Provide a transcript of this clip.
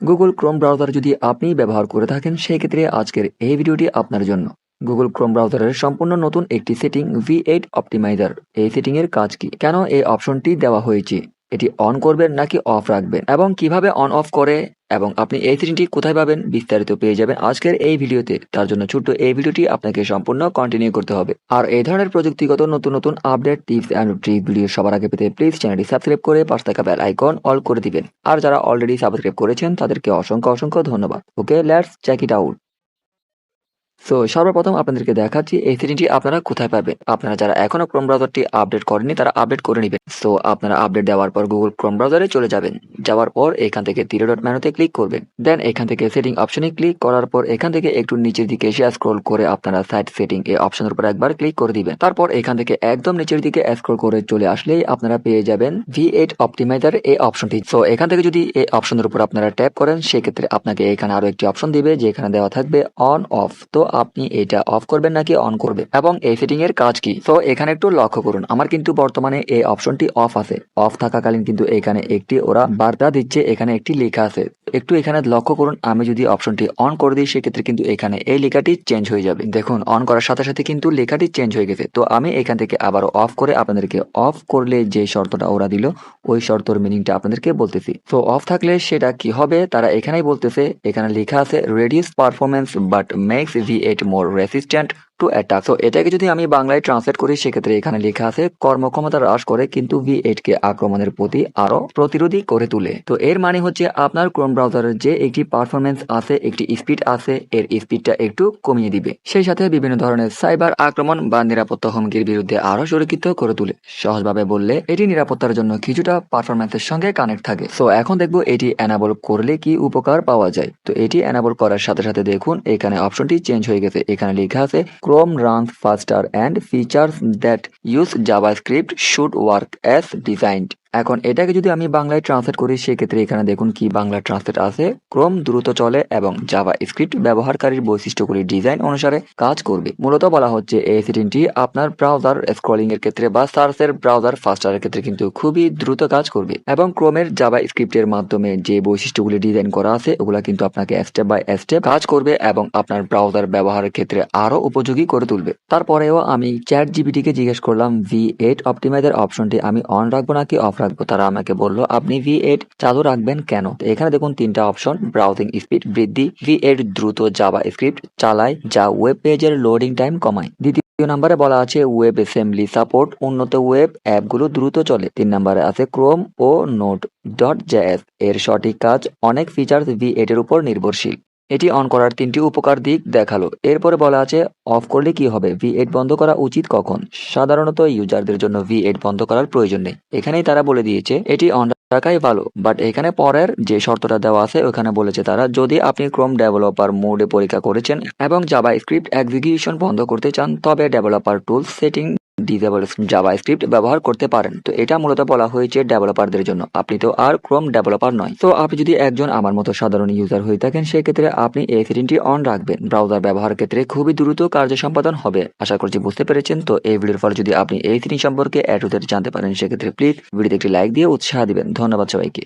Google Chrome browser যদি আপনি ব্যবহার করে থাকেন সেই ক্ষেত্রে আজকের এই ভিডিওটি আপনার জন্য। গুগল ক্রোম ব্রাউজারের সম্পূর্ণ নতুন একটি সেটিং ভি এইট অপটিমাইজার এই সেটিং এর কাজ কি? কেন এই অপশনটি দেওয়া হয়েছে? এটি অন করবেন নাকি অফ রাখবেন? এবং কীভাবে অন অফ করে? এবং আপনি এই সেটিংটি কোথায় পাবেন বিস্তারিত পেয়ে যাবেন আজকের এই ভিডিওতে। তার জন্য ছোট্ট এই ভিডিওটি আপনাকে সম্পূর্ণ কন্টিনিউ করতে হবে। আর এই ধরনের প্রযুক্তিগত নতুন নতুন update tips and trick video সবার আগে পেতে প্লিজ চ্যানেলটি সাবস্ক্রাইব করে পাশ থাকা বেল আইকন অল করে দিবেন। আর যারা অলরেডি সাবস্ক্রাইব করেছেন, তাদেরকে অসংখ্য অসংখ্য ধন্যবাদ। Okay let's check it out so সর্বপ্রথম আপনাদেরকে দেখাচ্ছি এই সেটিংটি আপনারা কোথায় পাবেন। আপনারা যারা এখনও ক্রোম ব্রাউজারটি আপডেট করেনি তারা আপডেট করে নেবেন। সো আপনারা আপডেট দেওয়ার পর গুগল ক্রোম ব্রাউজারে চলে যাবেন। যাওয়ার পর এখান থেকে তিরে ডট মেনুতে ক্লিক করবেন। দেন এখান থেকে সেটিং অপশনে ক্লিক করার পর এখান থেকে একটু নিচের দিকে এসে স্ক্রল করে আপনারা সাইট সেটিং এই অপশনের উপর একবার ক্লিক করে দিবেন। তারপর এখান থেকে একদম নিচের দিকে স্ক্রল করে চলে আসলেই আপনারা পেয়ে যাবেন ভি এইট অপটিমাইজার এই অপশনটি সো এখান থেকে যদি এই অপশনের উপর আপনারা ট্যাপ করেন, সেক্ষেত্রে আপনাকে এখানে আরও একটি অপশন দিবে, যেখানে দেওয়া থাকবে অন অফ তো আপনি এটা অফ করবেন নাকি অন করবে এবং এই সেটিং এর কাজ কি? তো এখানে একটু লক্ষ্য করুন। আমার কিন্তু বর্তমানে এই অপশনটি অফ আছে। অফ থাকাকালীন কিন্তু এখানে একটি ওরা বার্তা দিচ্ছে, এখানে একটি লেখা আছে। একটু এখানে লক্ষ্য করুন, আমি যদি অপশনটি অন করে দিই, সেক্ষেত্রে কিন্তু এখানে এই লেখাটি চেঞ্জ হয়ে যাবে। দেখুন অন করার সাথে সাথে কিন্তু লেখাটি চেঞ্জ হয়ে গেছে। তো আমি এখান থেকে আবার অফ করে আপনাদেরকে অফ করলে যে শর্তটা ওরা দিল, ওই শর্তর মিনিংটা আপনাদেরকে বলতেছি। তো অফ থাকলে সেটা কি হবে? তারা এখানেই বলতেছে, এখানে লেখা আছে reduce performance but makes V eight more resistant to attack তো এটাকে যদি আমি বাংলায় ট্রান্সলেট করি, সেক্ষেত্রে এখানে লেখা আছে, কর্মক্ষমতা হ্রাস করে কিন্তু ভি এইট কে আক্রমণের প্রতি আরও প্রতিরোধী করে তুলে। তো এর মানে হচ্ছে আপনার ক্রোম ব্রাউজারের যে একটি পারফরমেন্স আছে, একটি স্পিড আছে, এর স্পিডটা একটু কমিয়ে দিবে। সেই সাথে বিভিন্ন ধরনের সাইবার আক্রমণ বা নিরাপত্তা হুমকির বিরুদ্ধে আরও সুরক্ষিত করে তুলে। সহজভাবে বললে, এটি নিরাপত্তার জন্য কিছুটা পারফরমেন্সের সঙ্গে কানেক্ট থাকে। সো এখন দেখব এটি এনাবল করলে কি উপকার পাওয়া যায়। তো এটি এনাবল করার সাথে সাথে দেখুন, এখানে অপশনটি চেঞ্জ হয়ে গেছে। এখানে লেখা আছে Chrome runs faster and features that use JavaScript should work as designed. এখন এটাকে যদি আমি বাংলায় ট্রান্সলেট করি, সেক্ষেত্রে এখানে দেখুন কি বাংলা ট্রান্সলেট আছে। ক্রোম দ্রুত চলে এবং জাভা স্ক্রিপ্ট ব্যবহারকারীর বৈশিষ্ট্যগুলি ডিজাইন অনুসারে কাজ করবে। মূলত বলা হচ্ছে এই সেটিংটি আপনার ব্রাউজার স্ক্রলিং এর ক্ষেত্রে বা সার্চের ব্রাউজার ফাস্টারের ক্ষেত্রে কিন্তু খুবই দ্রুত কাজ করবে এবং ক্রোমের জাভা স্ক্রিপ্টের মাধ্যমে যে বৈশিষ্ট্যগুলি ডিজাইন করা আছে, ওগুলা কিন্তু আপনাকে স্টেপ বাই স্টেপ কাজ করবে এবং আপনার ব্রাউজার ব্যবহারের ক্ষেত্রে আরও উপযোগী করে তুলবে। তারপরেও আমি চ্যাট জিবিটিকে জিজ্ঞেস করলাম ভি এইট অপটিমাইজার অপশনটি আমি অন রাখব নাকি অফ রাখব তারা আমাকে বলল, আপনি ভি এইট চালু রাখবেন কেন? এখানে দেখুন তিনটা অপশন ব্রাউজিং স্পিড বৃদ্ধি ভি এইট দ্রুত জাভা স্ক্রিপ্ট চালায়, যা ওয়েব পেজের লোডিং টাইম কমায়। দ্বিতীয় নম্বরে বলা আছে ওয়েব অ্যাসেম্বলি সাপোর্ট উন্নত ওয়েব অ্যাপগুলো দ্রুত চলে। তিন নম্বরে আছে ক্রোম ও নোট ডট জেএস এর সঠিক কাজ অনেক ফিচার্স ভি এর উপর নির্ভরশীল। এটি অন করার তিনটি উপকার দিক দেখাল। এরপরে বলা আছে অফ করলে কি হবে? ভি এইট বন্ধ করা উচিত কখন? সাধারণত ইউজারদের জন্য ভি এইট বন্ধ করার প্রয়োজন নেই। এখানেই তারা বলে দিয়েছে, এটি অন রাখাই ভালো বাট এখানে পরের যে শর্তটা দেওয়া আছে, ওখানে বলেছে তারা, যদি আপনি ক্রোম ডেভেলপার মোডে পরীক্ষা করেছেন এবং জাভা স্ক্রিপ্ট এক্সিকিউশন বন্ধ করতে চান, তবে developer tools setting disable JavaScript ব্যবহার করতে পারেন। তো এটা মূলত বলা হয়েছে ডেভেলপারদের জন্য। আপনি তো আর ক্রোম ডেভেলপার নয়। তো আপনি যদি একজন আমার মতো সাধারণ ইউজার হয়ে থাকেন, সেক্ষেত্রে আপনি এই সেটিংটি অন রাখবেন। ব্রাউজার ব্যবহার ক্ষেত্রে খুবই দ্রুত কার্য সম্পাদন হবে। আশা করছি বুঝতে পেরেছেন। তো এই ভিডিওর ফলে যদি আপনি এই সেটিং সম্পর্কে অ্যাড জানতে পারেন, সেক্ষেত্রে প্লিজ ভিডিওতে একটি লাইক দিয়ে উৎসাহ দিবেন। ধন্যবাদ সবাইকে।